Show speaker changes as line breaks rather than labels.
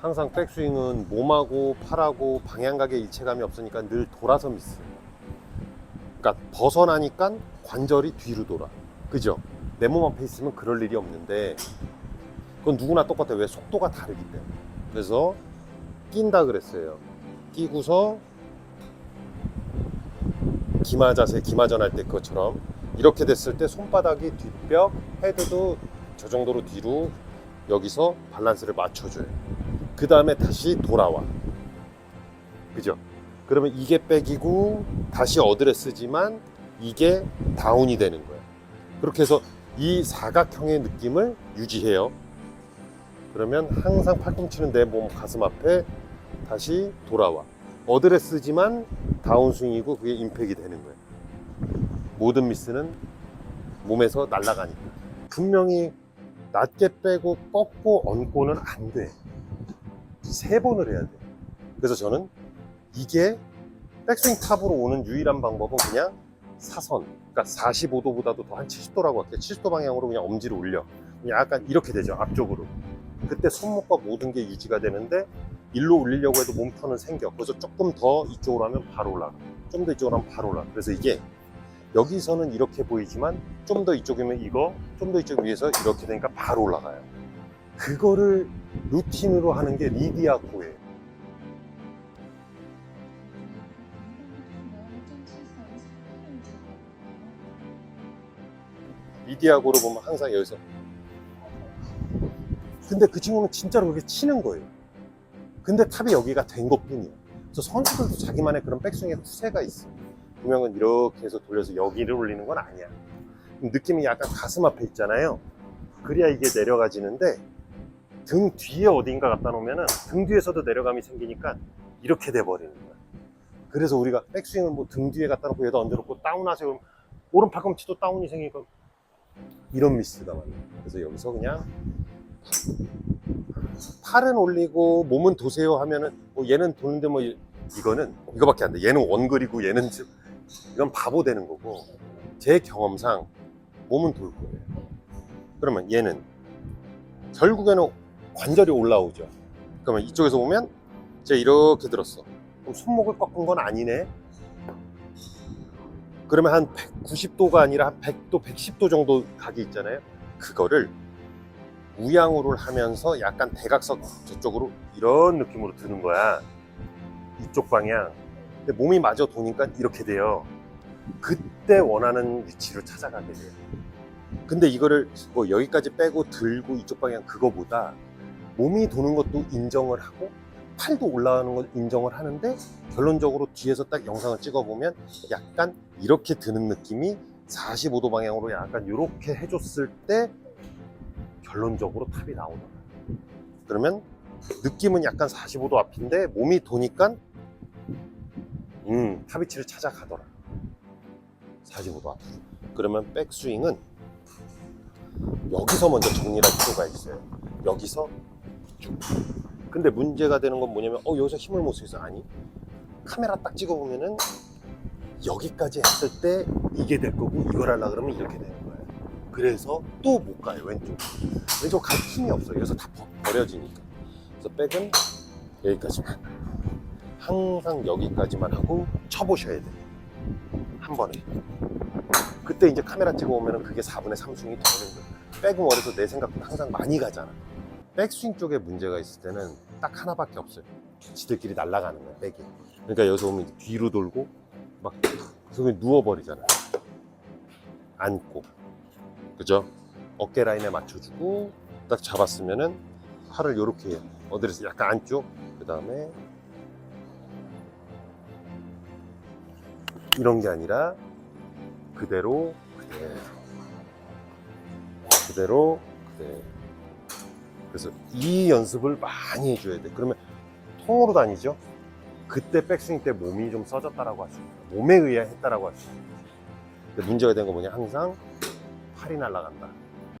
항상 백스윙은 몸하고 팔하고 방향각의 일체감이 없으니까 늘 돌아서 미스. 그러니까 벗어나니까 관절이 뒤로 돌아. 그죠? 내 몸 앞에 있으면 그럴 일이 없는데 그건 누구나 똑같아. 왜 속도가 다르기 때문에. 그래서 낀다 그랬어요. 끼고서 기마 자세, 기마전 할 때 그것처럼 이렇게 됐을 때 손바닥이 뒷벽, 헤드도 저 정도로 뒤로 여기서 밸런스를 맞춰줘요. 그 다음에 다시 돌아와. 그죠? 그러면 이게 백이고 다시 어드레스지만 이게 다운이 되는 거예요. 그렇게 해서 이 사각형의 느낌을 유지해요. 그러면 항상 팔꿈치는 내 몸 가슴 앞에 다시 돌아와. 어드레스지만 다운스윙이고 그게 임팩이 되는 거예요. 모든 미스는 몸에서 날아가니까. 분명히 낮게 빼고 꺾고 얹고는 안 돼. 세 번을 해야 돼. 그래서 저는 이게 백스윙 탑으로 오는 유일한 방법은 그냥 사선. 그러니까 45도보다도 더 한 70도라고 할게요. 70도 방향으로 그냥 엄지를 올려. 그냥 약간 이렇게 되죠. 앞쪽으로. 그때 손목과 모든 게 유지가 되는데 일로 올리려고 해도 몸턴은 생겨. 그래서 조금 더 이쪽으로 하면 바로 올라가. 좀 더 이쪽으로 하면 바로 올라가. 그래서 이게 여기서는 이렇게 보이지만 좀 더 이쪽이면 이거, 좀 더 이쪽 위에서 이렇게 되니까 바로 올라가요. 그거를 루틴으로 하는 게 리디아 코예요. 리디아 고로 보면 항상 여기서 근데 그 친구는 진짜로 그렇게 치는 거예요. 근데 탑이 여기가 된 것 뿐이에요. 그래서 선수들도 자기만의 그런 백스윙의 후세가 있어. 분명은 이렇게 해서 돌려서 여기를 올리는 건 아니야. 느낌이 약간 가슴 앞에 있잖아요. 그래야 이게 내려가지는데 등 뒤에 어딘가 갖다 놓으면은 등 뒤에서도 내려감이 생기니까 이렇게 돼버리는 거야. 그래서 우리가 백스윙을 뭐 등 뒤에 갖다 놓고 얘도 얹어놓고 다운하세요. 오른 팔꿈치도 다운이 생기니까 이런 미스가 많아요. 그래서 여기서 그냥 팔은 올리고 몸은 도세요 하면은 뭐 얘는 도는데 뭐 이- 이거는 이거밖에 안 돼. 얘는 원글이고 얘는 지- 이건 바보 되는 거고 제 경험상 몸은 돌 거예요. 그러면 얘는 결국에는 관절이 올라오죠. 그러면 이쪽에서 보면 제가 이렇게 들었어. 그럼 손목을 꺾은 건 아니네. 그러면 한 190도가 아니라 한 100도, 110도 정도 각이 있잖아요. 그거를 우양우를 하면서 약간 대각선 저쪽으로 이런 느낌으로 드는 거야. 이쪽 방향. 근데 몸이 마저 도니까 이렇게 돼요. 그때 원하는 위치를 찾아가게 돼요. 근데 이거를 뭐 여기까지 빼고 들고 이쪽 방향 그거보다 몸이 도는 것도 인정을 하고 팔도 올라가는 걸 인정을 하는데 결론적으로 뒤에서 딱 영상을 찍어보면 약간 이렇게 드는 느낌이 45도 방향으로 약간 이렇게 해줬을 때 결론적으로 탑이 나오더라. 그러면 느낌은 약간 45도 앞인데 몸이 도니까 음, 탑위치를 찾아가더라. 45도 앞. 그러면 백스윙은 여기서 먼저 정리할 필요가 있어요. 여기서 쭉. 근데 문제가 되는 건 뭐냐면 어 여기서 힘을 못 쓰겠어. 아니. 카메라 딱 찍어보면은 여기까지 했을 때 이게 될 거고 이걸 하려 그러면 이렇게 되는 거예요. 그래서 또 못 가요 왼쪽. 왼쪽 갈 힘이 없어요. 여기서 다 버- 버려지니까. 그래서 백은 여기까지만. 항상 여기까지만 하고 쳐보셔야 돼요. 한 번에. 그때 이제 카메라 찍어보면 그게 4분의 3스윙이 되는 거예요. 백은 원래도 내 생각보다 항상 많이 가잖아. 백스윙 쪽에 문제가 있을 때는 딱 하나밖에 없어요. 지들끼리 날아가는 거야, 백이. 그러니까 여기서 보면 뒤로 돌고 막 그게 누워버리잖아. 앉고. 그죠? 어깨 라인에 맞춰주고 딱 잡았으면은 팔을 해요. 어디서 약간 안쪽. 그 다음에 이런 게 아니라 그대로 그대로 그대로 그대로 그래서 이 연습을 많이 해줘야 돼. 그러면 통으로 다니죠? 그때 백스윙 때 몸이 좀 써졌다라고 할 수 있어요. 몸에 의해 했다라고 할 수 있어요. 문제가 된 거 뭐냐? 항상 팔이 날아간다